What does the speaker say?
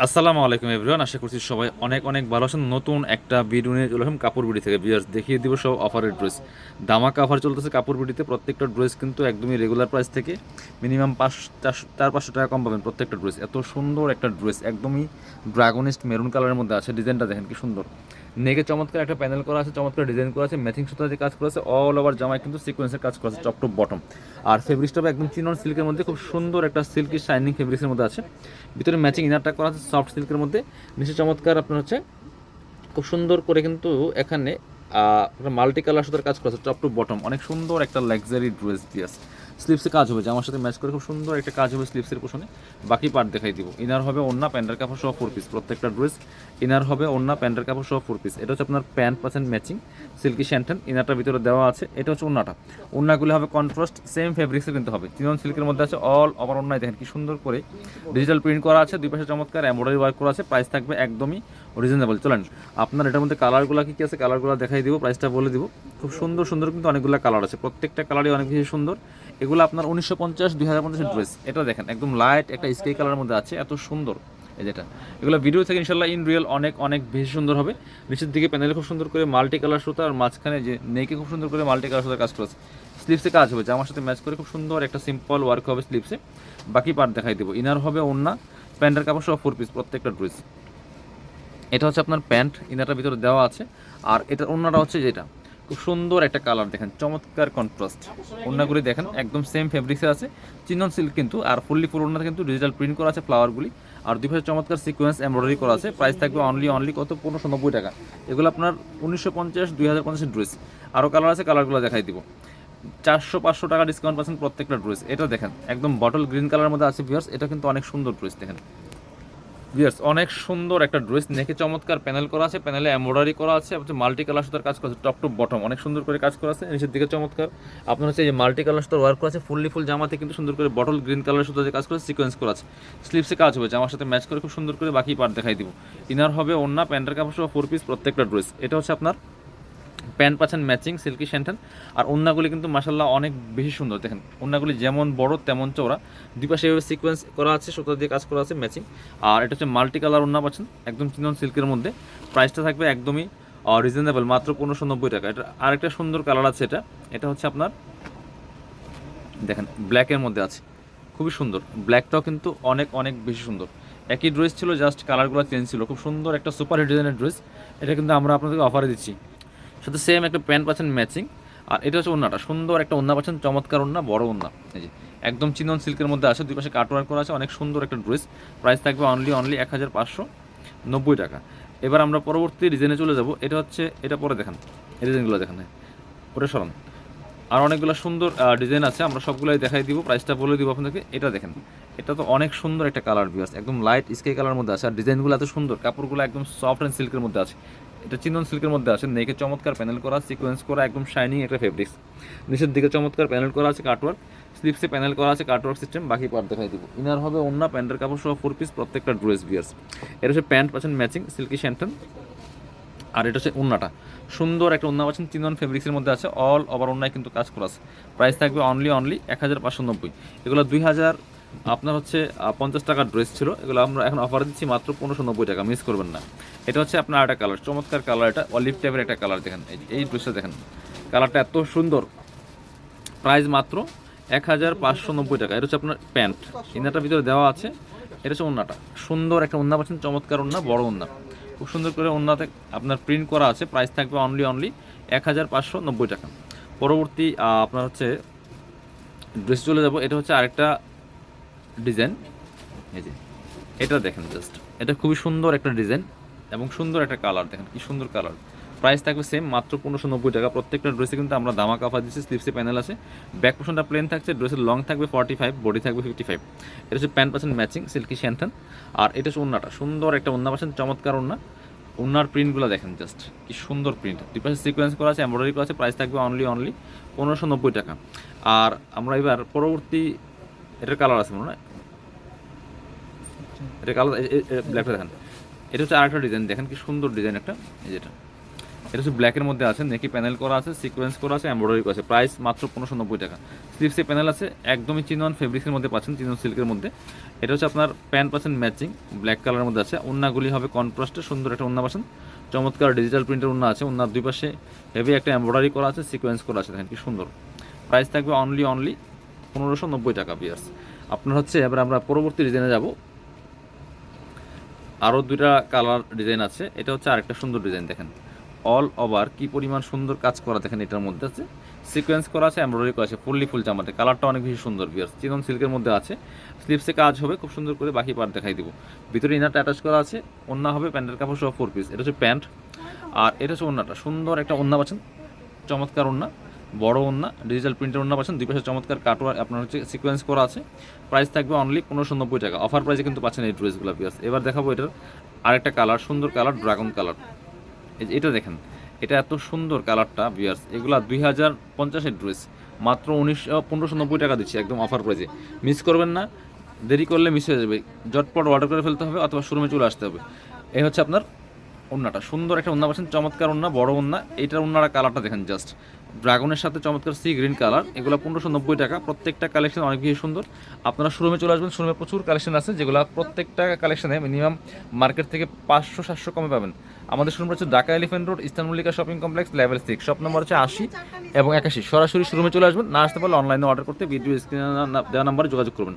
আসসালামু আলাইকুম এভরিওয়ান আশা করছি সবাই অনেক অনেক ভালো আছেন। নতুন একটা ভিডিও নিয়ে চলে আসলাম কাপড় বিড়ি থেকে। বিয়ার্স দেখিয়ে দিব সব অফারের ড্রেস দামাকা অফার চলতেছে কাপড় বিড়িতে। প্রত্যেকটা ড্রেস কিন্তু একদমই রেগুলার প্রাইস থেকে মিনিমাম পাঁচ চারশো চার, পাঁচশো টাকা কম পাবেন প্রত্যেকটা ড্রেস এত সুন্দর একটা ড্রেস একদমই ড্রাগনিস্ট মেরুন কালারের মধ্যে আছে। ডিজাইনটা দেখেন কি সুন্দর। নেকে চমৎকার একটা প্যানেল করা আছে, চমৎকার ডিজাইন করা আছে ম্যাচিং সুতা দিয়ে কাজ করা আছে অল ওভার জামায় কিন্তু সিকোয়েন্সের কাজ করা আছে টপ বটম আর ফেব্রিক্সটা একদম চিনন সিল্কের মধ্যে খুব সুন্দর একটা সিল্কি শাইনিং ফেব্রিক্সের মধ্যে আছে। ভিতরে ম্যাচিং ইনারটা করা আছে সফট সিল্কের মধ্যে। নিচে চমৎকার আপনার হচ্ছে খুব সুন্দর করে কিন্তু এখানে মাল্টি কালার সুতার কাজ করা আছে টপ টু বটম অনেক সুন্দর একটা লাক্সারি ড্রেস দিয়ে আছে। স্লিপসে কাজ হবে জামার সাথে ম্যাচ করে খুব সুন্দর একটা কাজ হবে স্লিপসের পোষণে। বাকি পার্ট দেখাই দিব। ইনার হবে অন্য প্যান্টের কাপড় সহ ফোর পিস প্রত্যেকটা ড্রেস ইনার হবে অন্য প্যান্টের কাপড় সহ ফোর পিস এটা হচ্ছে আপনার প্যান্ট পাচ্ছেন ম্যাচিং সিল্কি শ্যান্টেন ইনারটার ভিতরে দেওয়া আছে। এটা হচ্ছে ওন্নাটা ওন্নাগুলো হবে কন্ট্রাস্ট সেম ফেব্রিক্সে কিন্তু হবে। চিনন সিল্কের মধ্যে আছে অল ওভার ওন্নায় দেখেন কি সুন্দর করে ডিজিটাল প্রিন্ট করা আছে, দুই পাশে চমৎকার এমব্রয়ডারি ওয়ার্ক করা আছে। প্রাইস থাকবে একদমই রিজনেবল চলেন, আপনার এটার মধ্যে কালারগুলো কী কী আছে কালারগুলো দেখাই দিব প্রাইসটা বলে দিব। খুব সুন্দর সুন্দর কিন্তু অনেকগুলো কালার আছে। প্রত্যেকটা কালারই অনেক বেশি সুন্দর। এগুলো আপনার উনিশশো পঞ্চাশ, দুই হাজার পঞ্চাশের ড্রেস এটা দেখেন, একদম লাইট একটা স্কাই কালারের মধ্যে আছে, এত সুন্দর। যেটা। এগুলো ভিডিও থেকে ইনশাল্লাহ ইন রিয়েল অনেক অনেক বেশি সুন্দর হবে। নিচের দিকে প্যানেলে খুব সুন্দর করে মাল্টি কালার সুতা আর মাঝখানে যে নেকে খুব সুন্দর করে মাল্টি কালার সুতার কাজ করেছে। স্লিপসে কাজ হবে, জামার সাথে ম্যাচ করে খুব সুন্দর একটা সিম্পল ওয়ার্ক হবে স্লিপসে বাকি পার্ট দেখাই দেবো। ইনার হবে ওন্না প্যান্টের কাপড় সহ ফোর পিস প্রত্যেকটা ড্রেস এটা হচ্ছে আপনার প্যান্ট ইনারটার ভিতরে দেওয়া আছে। আর এটার অন্যটা হচ্ছে যেটা? খুব সুন্দর একটা কালার দেখেন, চমৎকার কন্ট্রাস্ট ওড়নাগুলি দেখেন, একদম সেম ফেব্রিক্সে আছে। চিনন সিল্ক কিন্তু, আর ফুললি ফুল ওড়নাতে কিন্তু ডিজিটাল প্রিন্ট করা আছে ফ্লাওয়ারগুলি আর দুই পাশে চমৎকার সিকোয়েন্স এমব্রয়ডারি করা আছে। প্রাইস থাকবে অনলি অনলি কত? পনেরোশো নব্বই টাকা। এগুলো আপনার উনিশশো পঞ্চাশ, দুই হাজার পঞ্চাশের ড্রেস আরও কালার আছে কালারগুলো দেখাই দিব। চারশো পাঁচশো টাকা ডিসকাউন্ট পাচ্ছেন প্রত্যেকটা ড্রেস এটা দেখেন, একদম বটল গ্রিন কালারের মধ্যে আছে ভিউয়ার্স এটা কিন্তু অনেক সুন্দর ড্রেস দেখেন। ভিউয়ার্স অনেক সুন্দর একটা ড্রেস। নেকে চমৎকার প্যানেল করা আছে, প্যানেলে এমব্রয়ডারি করা আছে আপনি মাল্টি কালার সুতার কাজ করা আছে টপ টু বটম অনেক সুন্দর করে কাজ করা আছে, নিচের দিকে চমৎকার। আপনার হচ্ছে যে মাল্টি কালার সুতার ওয়ার্ক করা আছে, ফুললি ফুল জামাতে কিন্তু সুন্দর করে বটল গ্রিন কালার সুতার যে কাজ করা সিকোয়েন্স করা আছে। স্লিপসে কাজ হবে, জামার সাথে ম্যাচ করে খুব সুন্দর করে বাকি পার্ট দেখাই দিব। ইনার হবে অন্য প্যান্টের কাপড় সহ ফোর পিস প্রত্যেকটা ড্রেস এটা হচ্ছে আপনার প্যান্ট পাচ্ছেন ম্যাচিং, সিল্কি শ্যান্টান আর ওন্নাগুলি কিন্তু মাসাল্লাহ অনেক বেশি সুন্দর, দেখেন। ওন্নাগুলি যেমন বড়, তেমন চওড়া। দুই পাশে এভাবে সিকোয়েন্স করা আছে সুতো দিয়ে কাজ করা আছে ম্যাচিং আর এটা হচ্ছে মাল্টি কালার ওন্না পাচ্ছেন, একদম চিনন সিল্কের মধ্যে। প্রাইসটা থাকবে একদমই রিজনেবল মাত্র পনেরোশো নব্বই টাকা। এটা আরেকটা সুন্দর কালার আছে এটা। এটা হচ্ছে আপনার, দেখেন ব্ল্যাকের মধ্যে আছে। খুবই সুন্দর। ব্ল্যাকটাও কিন্তু অনেক অনেক বেশি সুন্দর। একই ড্রেস ছিল জাস্ট কালারগুলো চেঞ্জ ছিল। খুব সুন্দর একটা সুপার হিট ডিজাইনের ড্রেস এটা কিন্তু আমরা আপনাদেরকে অফারে দিচ্ছি। সাথে সেম একটা প্যান্ট পাচ্ছেন ম্যাচিং আর এটা হচ্ছে ওনাটা সুন্দর একটা ওন্না পাচ্ছেন, চমৎকার ওন্না বড় ওন্না এই যে, একদম চিনন সিল্কের মধ্যে আছে, দুই পাশে কাটওয়ার্ক করা আছে, অনেক সুন্দর একটা ড্রেস প্রাইস থাকবে অনলি অনলি এক হাজার পাঁচশো নব্বই টাকা। এবার আমরা পরবর্তী ডিজাইনে চলে যাব। এটা হচ্ছে, এটা পরে দেখান। এই ডিজাইনগুলো দেখান ওটা সরান। আর অনেকগুলো সুন্দর ডিজাইন আছে। আমরা সবগুলোই দেখাই দিব। প্রাইসটা বলে দিব আপনাদেরকে। এটা দেখেন। এটা তো অনেক সুন্দর একটা কালার ভিউস একদম লাইট স্কাই কালার মধ্যে আছে। আর ডিজাইনগুলো এত সুন্দর। কাপড়গুলো একদম সফট অ্যান্ড সিল্কের মধ্যে আছে। এটা চিন্দন সিল্কের মধ্যে আছে। নেকে চমৎকার প্যানেল করা সিকোয়েন্স করা, একদম শাইনিং একটা ফেব্রিক্স নিচের দিকে চমৎকার প্যানেল করা আছে কাটওয়ার্ক স্লিপসে প্যানেল করা আছে কাটওয়ার্ক সিস্টেম বাকি পার্ট দেখাই দিব। ইনার হবে অন্য প্যান্টের কাপড় সহ ফোর পিস প্রত্যেকটা ড্রেস বিয়ার্স এটা হচ্ছে প্যান্ট পাচ্ছেন ম্যাচিং সিল্কি শ্যান্টন আর এটা হচ্ছে উন্নাটা সুন্দর একটা উন্না পাচ্ছেন চিনন ফেব্রিক্সের মধ্যে আছে। অল ওভার উন্নায় কিন্তু কাজ করা আছে। প্রাইস থাকবে অনলি অনলি এক হাজার পাঁচশো নব্বই। এগুলো দুই হাজার আপনার হচ্ছে পঞ্চাশ টাকার ড্রেস ছিল, এগুলো আমরা এখন অফার দিচ্ছি মাত্র পনেরোশো নব্বই টাকা মিস করবেন না। এটা হচ্ছে আপনার একটা কালার চমৎকার কালার এটা অলিভ টাইপের একটা কালার দেখেন, এই- ড্রেসটা দেখেন। কালারটা এত সুন্দর। প্রাইস মাত্র এক হাজার পাঁচশো নব্বই টাকা, এটা হচ্ছে আপনার প্যান্ট ইনারটার ভিতরে দেওয়া আছে, এটা হচ্ছে ওন্নাটা। সুন্দর একটা ওন্না পাচ্ছেন, চমৎকার ওন্না, বড় ওন্না। খুব সুন্দর করে ওন্নাতে আপনার প্রিন্ট করা আছে প্রাইস থাকবে অনলি অনলি এক হাজার পাঁচশো নব্বই টাকা। পরবর্তী আপনার হচ্ছে ড্রেস চলে যাব, এটা হচ্ছে আরেকটা ডিজাইন। এই যে, এটা দেখেন জাস্ট এটা খুবই সুন্দর একটা ডিজাইন এবং সুন্দর একটা কালার, দেখেন কি সুন্দর কালার। প্রাইস থাকবে সেম মাত্র পনেরোশো নব্বই টাকা। প্রত্যেকটা ড্রেসে কিন্তু আমরা দামা কাফা দিচ্ছি স্লিপসে প্যানেল আছে। ব্যাক পোর্শনটা প্লেন থাকছে, ড্রেসের লং থাকবে ফর্টি ফাইভ বডি থাকবে ফিফটি ফাইভ এটা হচ্ছে প্যান্ট পাচ্ছেন ম্যাচিং সিল্কি শ্যান্থান আর এটা হচ্ছে ওন্নাটা, সুন্দর একটা ওন্না পাচ্ছেন, চমৎকার ওন্না। ওনার প্রিন্টগুলো দেখেন জাস্ট কি সুন্দর প্রিন্ট দুই পাশে সিকোয়েন্স করা আছে এমব্রয়ডারি করা আছে প্রাইস থাকবে অনলি অনলি পনেরোশো নব্বই টাকা। আর আমরা এবার পরবর্তী এটার কালার আছে মনে হয়। এটা কালার ব্ল্যাকটা দেখেন। এটা হচ্ছে আরেকটা ডিজাইন দেখেন কি সুন্দর ডিজাইন একটা, এই যেটা। এটা হচ্ছে ব্ল্যাকের মধ্যে আছে, নেকি প্যানেল করা আছে সিকোয়েন্স করা আছে এমব্রয়ডারি করা আছে। প্রাইস মাত্র পনেরোশো নব্বই টাকা। স্লিপসে প্যানেল আছে, একদমই চিনন ফেব্রিক্সের মধ্যে পাচ্ছেন, চিনন সিল্কের মধ্যে। এটা হচ্ছে আপনার প্যান্ট পাচ্ছেন ম্যাচিং ব্ল্যাক কালারের মধ্যে আছে। ওন্নাগুলি হবে কন্ট্রাস্টে সুন্দর একটা ওন্না পাচ্ছেন। চমৎকার ডিজিটাল প্রিন্টের ওন্না আছে ওন্নার দুই পাশে হেভি একটা এমব্রয়ডারি করা আছে সিকোয়েন্স করা আছে, দেখেন কি সুন্দর। প্রাইস থাকবে অনলি অনলি পনেরোশো নব্বই টাকা বিয়ার্স আপনার হচ্ছে, এবার আমরা পরবর্তী ডিজাইনে যাব। আরও দুইটা কালার ডিজাইন আছে। এটা হচ্ছে আরেকটা সুন্দর ডিজাইন দেখেন। অল ওভার কি পরিমাণ সুন্দর কাজ করা দেখেন এটার মধ্যে আছে। সিকোয়েন্স করা আছে এমব্রয়ডারি করা আছে, ফুললি ফুল জামাতে কালারটা অনেক বেশি সুন্দর বিয়ার্স চিকন সিল্কের মধ্যে আছে। স্লিপসে কাজ হবে, খুব সুন্দর করে বাকি পার্ট দেখাই দিব। ভিতরে ইনারটা অ্যাটাচ করা আছে ওন্না হবে, প্যান্টের কাপড় সহ ফোর পিস এটা হচ্ছে প্যান্ট। আর এটা হচ্ছে ওন্নাটা সুন্দর একটা ওন্না পাচ্ছেন। চমৎকার ওন্না বড় ওন্না ডিজিটাল প্রিন্টের ওন্না পাচ্ছেন, দুই পাশে চমৎকার কাটোয়ার আপনার হচ্ছে সিকোয়েন্স করা আছে। প্রাইস থাকবে অনলি পনেরোশো নব্বই টাকা। অফার প্রাইসে কিন্তু পাচ্ছেন এই ড্রেসগুলো পিয়ার্স এবার দেখাবো এটার আরেকটা কালার সুন্দর কালার ড্রাগন কালার এটা দেখেন, এটা এত সুন্দর কালারটা বিয়ার্স এগুলো দুই হাজার পঞ্চাশের ড্রেস মাত্র উনিশশো পনেরোশো নব্বই টাকা দিচ্ছি একদম অফার প্রাইসে মিস করবেন না, দেরি করলে মিস হয়ে যাবে। জটপট অর্ডার করে ফেলতে হবে অথবা শোরুমে চলে আসতে হবে। এই হচ্ছে আপনার ওন্নাটা সুন্দর একটা ওন্না পাচ্ছেন, চমৎকার ওন্না বড় ওন্না এইটার ওন্নার কালারটা দেখেন জাস্ট ড্রাগনের সাথে চমৎকার সি গ্রিন কালার। এগুলো পনেরোশো নব্বই টাকা। প্রত্যেকটা কালেকশন অনেক বেশি সুন্দর। আপনারা শোরুমে চলে আসবেন। শোরুমে প্রচুর কালেকশন আছে, যেগুলো প্রত্যেকটা কালেকশনে মিনিমাম মার্কেট থেকে পাঁচশো সাতশো কমে পাবেন। আমাদের শোরুম হচ্ছে Dhaka elephant road ইস্তানমল্লিকা shopping complex, level six. Shop number হচ্ছে আশি এবং একাশি। সরাসরি শোরুমে চলে আসবেন। না আসতে পারলে অনলাইনে অর্ডার করতে ভিডিও স্ক্রিনে দেওয়া নাম্বারে যোগাযোগ করবেন।